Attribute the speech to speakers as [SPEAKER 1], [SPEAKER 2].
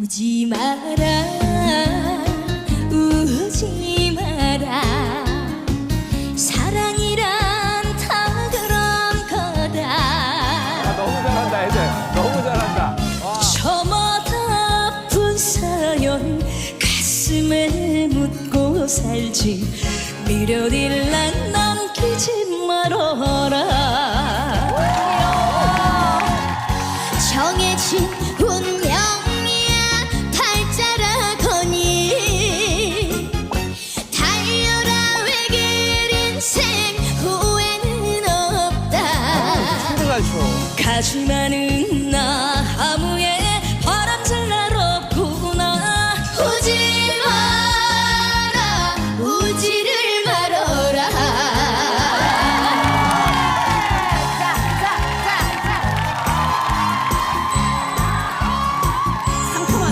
[SPEAKER 1] 우지 마라 우지 마라 사랑이란 다 그런 거다
[SPEAKER 2] 아, 너무 잘한다, 이제. 너무 잘한다. 와.
[SPEAKER 1] 저마다 아픈 사연 가슴에 묻고 살지 미련일랑 남기지 말아라 정해진 가지마는 나 아무 예